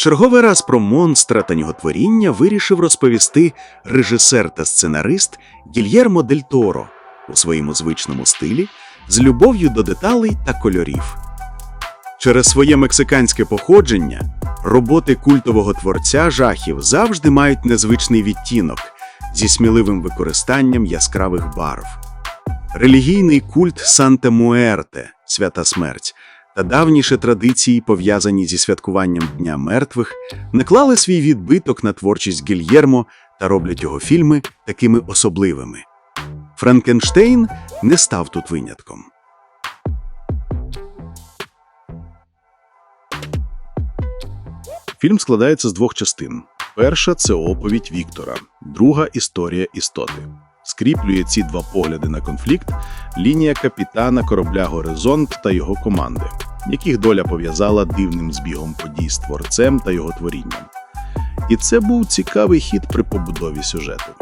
Черговий раз про монстра та його творіння вирішив розповісти режисер та сценарист Гільєрмо Дель Торо у своєму звичному стилі з любов'ю до деталей та кольорів. Через своє мексиканське походження роботи культового творця жахів завжди мають незвичний відтінок зі сміливим використанням яскравих барв. Релігійний культ Санте Муерте свята смерть та давніші традиції, пов'язані зі святкуванням Дня мертвих, наклали свій відбиток на творчість Гільєрмо та роблять його фільми такими особливими. Франкенштейн не став тут винятком. Фільм складається з двох частин. Перша це оповідь Віктора, друга історія істоти. Скріплює ці два погляди на конфлікт лінія капітана корабля Горизонт та його команди, яких доля пов'язала дивним збігом подій з творцем та його творінням. І це був цікавий хід при побудові сюжету.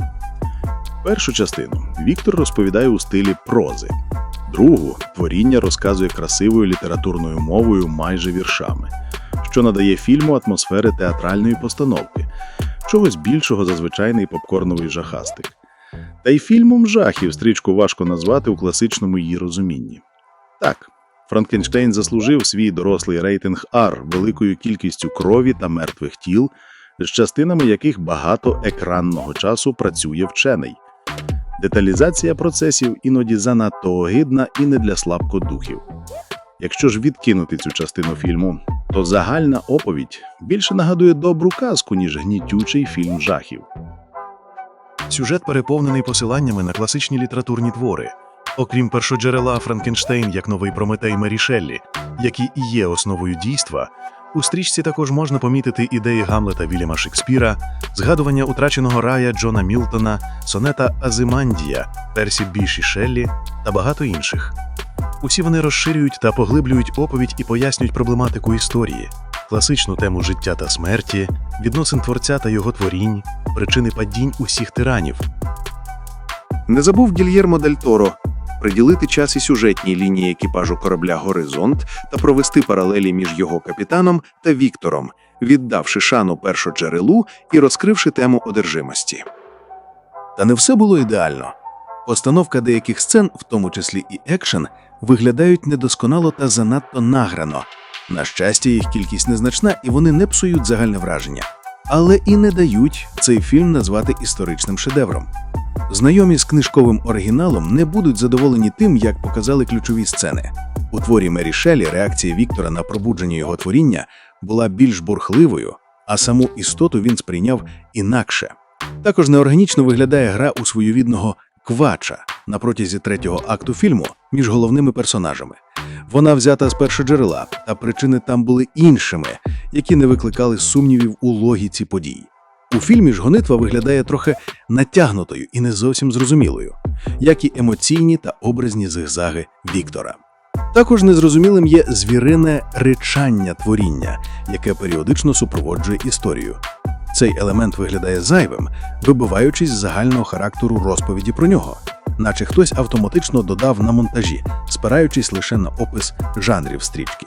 Першу частину Віктор розповідає у стилі прози, другу творіння розказує красивою літературною мовою майже віршами що надає фільму атмосфери театральної постановки, чогось більшого за звичайний попкорновий жахастик. Та й фільмом жахів стрічку важко назвати у класичному її розумінні. Так, Франкенштейн заслужив свій дорослий рейтинг R великою кількістю крові та мертвих тіл, з частинами яких багато екранного часу працює вчений. Деталізація процесів іноді занадто огидна і не для слабкодухів. Якщо ж відкинути цю частину фільму, то загальна оповідь більше нагадує добру казку, ніж гнітючий фільм жахів. Сюжет переповнений посиланнями на класичні літературні твори. Окрім першоджерела Франкенштейн як новий Прометей Мері Шеллі, які і є основою дійства, у стрічці також можна помітити ідеї Гамлета Вільяма Шекспіра, згадування утраченого рая Джона Мілтона, сонета Азимандія, Персі Біші Шеллі та багато інших. Усі вони розширюють та поглиблюють оповідь і пояснюють проблематику історії, класичну тему життя та смерті, відносин творця та його творінь, причини падінь усіх тиранів. Не забув Гільєрмо Дель Торо приділити час і сюжетній лінії екіпажу корабля Горизонт та провести паралелі між його капітаном та Віктором, віддавши шану першоджерелу і розкривши тему одержимості. Та не все було ідеально. Постановка деяких сцен, в тому числі і екшен, виглядають недосконало та занадто награно. На щастя, їх кількість незначна і вони не псують загальне враження, але і не дають цей фільм назвати історичним шедевром. Знайомі з книжковим оригіналом не будуть задоволені тим, як показали ключові сцени. У творі Мері Шелі реакція Віктора на пробудження його творіння була більш бурхливою, а саму істоту він сприйняв інакше. Також неорганічно виглядає гра у своєвідного квача на протязі третього акту фільму між головними персонажами. Вона взята з першоджерела, та причини там були іншими, які не викликали сумнівів у логіці подій. У фільмі ж гонитва виглядає трохи натягнутою і не зовсім зрозумілою, як і емоційні та образні зигзаги Віктора. Також незрозумілим є звірине речання творіння, яке періодично супроводжує історію. Цей елемент виглядає зайвим, вибиваючись з загального характеру розповіді про нього, наче хтось автоматично додав на монтажі, спираючись лише на опис жанрів стрічки.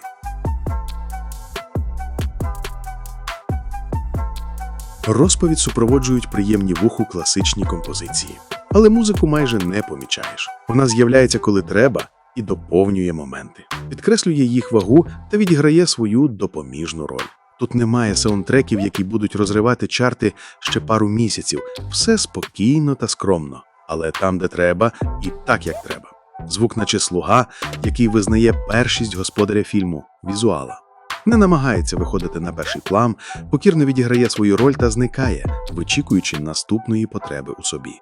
Розповідь супроводжують приємні вуху класичні композиції, але музику майже не помічаєш. Вона з'являється коли треба і доповнює моменти, підкреслює їх вагу та відіграє свою допоміжну роль. Тут немає саундтреків, які будуть розривати чарти ще пару місяців. Все спокійно та скромно, але там, де треба, і так як треба. Звук, наче слуга, який визнає першість господаря фільму візуала. Не намагається виходити на перший план, покірно відіграє свою роль та зникає, вичікуючи наступної потреби у собі.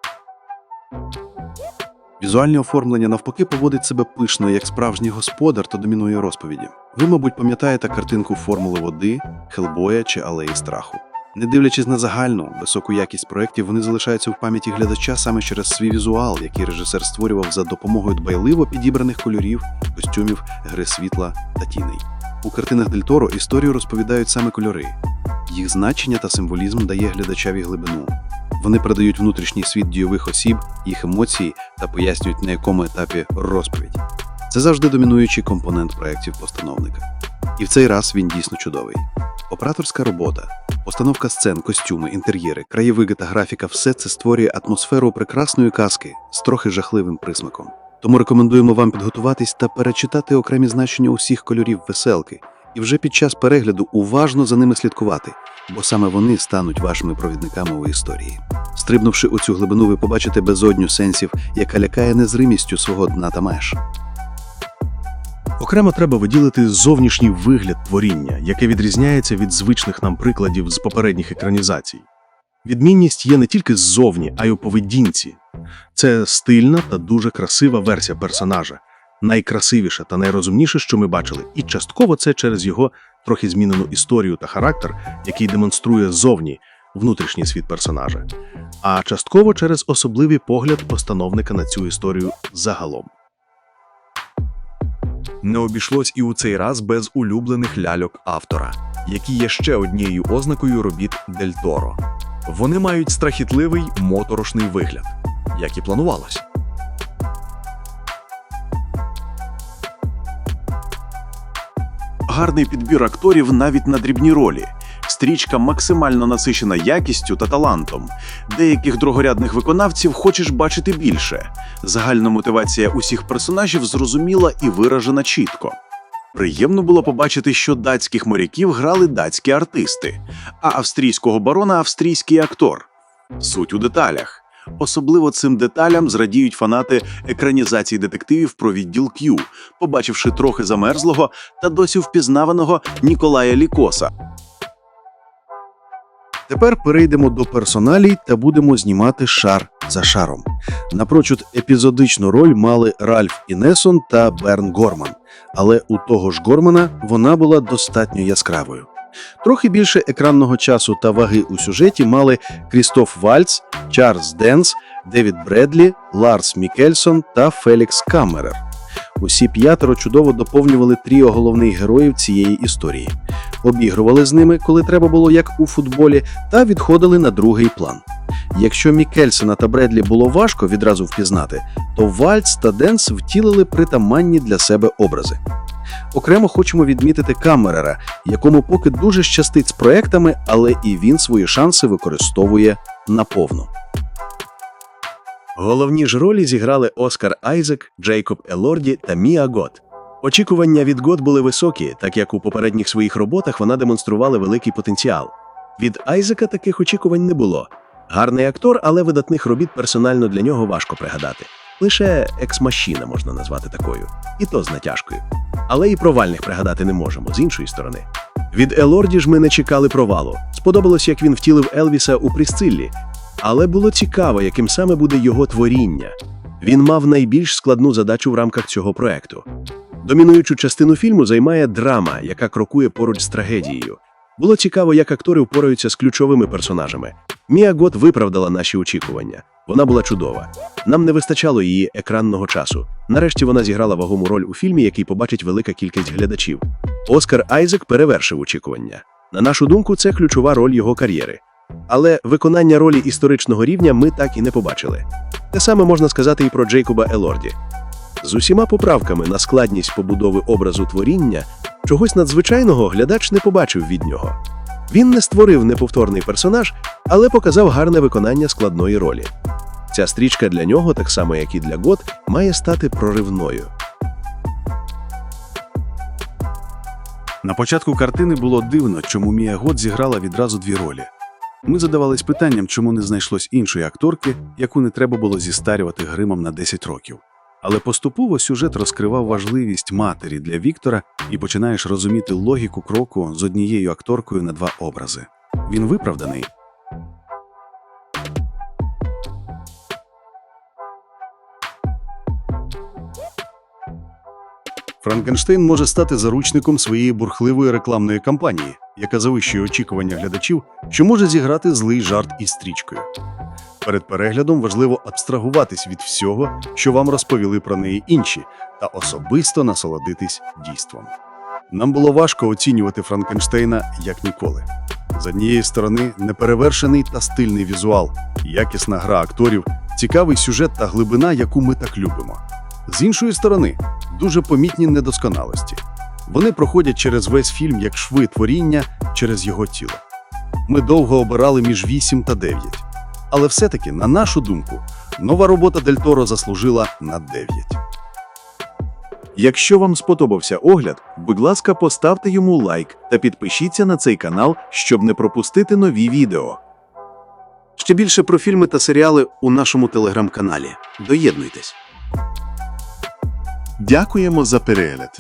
Візуальне оформлення навпаки поводить себе пишно, як справжній господар та домінує розповіді. Ви, мабуть, пам'ятаєте картинку формули води, Хелбоя чи алеї страху. Не дивлячись на загальну високу якість проєктів, вони залишаються в пам'яті глядача саме через свій візуал, який режисер створював за допомогою дбайливо підібраних кольорів, костюмів, гри світла та тіней. У картинах Дель Торо історію розповідають саме кольори. Їх значення та символізм дає глядачеві глибину. Вони передають внутрішній світ дійових осіб, їх емоції та пояснюють, на якому етапі розповідь. Це завжди домінуючий компонент проєктів постановника. І в цей раз він дійсно чудовий. Операторська робота, постановка сцен, костюми, інтер'єри, краєвиди та графіка все це створює атмосферу прекрасної казки з трохи жахливим присмаком. Тому рекомендуємо вам підготуватись та перечитати окремі значення усіх кольорів веселки, і вже під час перегляду уважно за ними слідкувати, бо саме вони стануть вашими провідниками у історії. Стрибнувши у цю глибину, ви побачите безодню сенсів, яка лякає незримістю свого дна та меж. Окремо треба виділити зовнішній вигляд творіння, яке відрізняється від звичних нам прикладів з попередніх екранізацій. Відмінність є не тільки ззовні, а й у поведінці. Це стильна та дуже красива версія персонажа, найкрасивіша та найрозумніше, що ми бачили, і частково це через його трохи змінену історію та характер, який демонструє зовні внутрішній світ персонажа, а частково через особливий погляд постановника на цю історію загалом. Не обійшлось і у цей раз без улюблених ляльок автора, які є ще однією ознакою робіт Дель Торо. Вони мають страхітливий моторошний вигляд, як і планувалось. Гарний підбір акторів навіть на дрібні ролі. Стрічка максимально насичена якістю та талантом. Деяких другорядних виконавців хочеш бачити більше. Загальна мотивація усіх персонажів зрозуміла і виражена чітко. Приємно було побачити, що датських моряків грали датські артисти, а австрійського барона австрійський актор. Суть у деталях. Особливо цим деталям зрадіють фанати екранізації детективів про відділ Q, побачивши трохи замерзлого та досі впізнаваного Ніколая Лікоса. Тепер перейдемо до персоналій та будемо знімати шар за шаром. Напрочуд епізодичну роль мали Ральф Інесон та Берн Горман, але у того ж Гормана вона була достатньо яскравою. Трохи більше екранного часу та ваги у сюжеті мали Крістоф Вальц, Чарльз Денс, Девід Бредлі, Ларс Мікельсон та Фелікс Каммерер. Усі п'ятеро чудово доповнювали тріо головних героїв цієї історії, обігрували з ними, коли треба було, як у футболі, та відходили на другий план. Якщо Мікельсона та Бредлі було важко відразу впізнати, то Вальц та Денс втілили притаманні для себе образи. Окремо хочемо відмітити Камерера, якому поки дуже щастить з проектами, але і він свої шанси використовує наповну. Головні ж ролі зіграли Оскар Айзек, Джейкоб Елорді та Міа Гот. Очікування від Гот були високі, так як у попередніх своїх роботах вона демонструвала великий потенціал. Від Айзека таких очікувань не було. Гарний актор, але видатних робіт персонально для нього важко пригадати. Лише екс-машина можна назвати такою, і то з натяжкою. Але і провальних пригадати не можемо з іншої сторони. Від Елорді ж ми не чекали провалу. Сподобалось, як він втілив Елвіса у Присциллі, але було цікаво, яким саме буде його творіння. Він мав найбільш складну задачу в рамках цього проекту. Домінуючу частину фільму займає драма, яка крокує поруч з трагедією. Було цікаво, як актори впораються з ключовими персонажами. Мія Гот виправдала наші очікування. Вона була чудова. Нам не вистачало її екранного часу. Нарешті вона зіграла вагому роль у фільмі, який побачить велика кількість глядачів. Оскар Айзек перевершив очікування. На нашу думку, це ключова роль його кар'єри. Але виконання ролі історичного рівня ми так і не побачили. Те саме можна сказати і про Джейкоба Елорді. З усіма поправками на складність побудови образу творіння, чогось надзвичайного глядач не побачив від нього. Він не створив неповторний персонаж, але показав гарне виконання складної ролі. Ця стрічка для нього, так само як і для Гот, має стати проривною. На початку картини було дивно, чому Мія Гот зіграла відразу дві ролі. Ми задавались питанням, чому не знайшлось іншої акторки, яку не треба було зістарювати гримом на 10 років. Але поступово сюжет розкривав важливість матері для Віктора і починаєш розуміти логіку кроку з однією акторкою на два образи. Він виправданий. Франкенштейн може стати заручником своєї бурхливої рекламної кампанії, яка завищує очікування глядачів, що може зіграти злий жарт із стрічкою. Перед переглядом важливо абстрагуватись від всього, що вам розповіли про неї інші, та особисто насолодитись дійством. Нам було важко оцінювати Франкенштейна як ніколи. З однієї сторони, неперевершений та стильний візуал, якісна гра акторів, цікавий сюжет та глибина, яку ми так любимо. З іншої сторони, дуже помітні недосконалості. Вони проходять через весь фільм як шви творіння через його тіло. Ми довго обирали між 8 та 9. Але все-таки, на нашу думку, нова робота Дель Торо заслужила на 9. Якщо вам сподобався огляд, будь ласка, поставте йому лайк та підпишіться на цей канал, щоб не пропустити нові відео. Ще більше про фільми та серіали у нашому телеграм-каналі. Доєднуйтесь. Дякуємо за перегляд.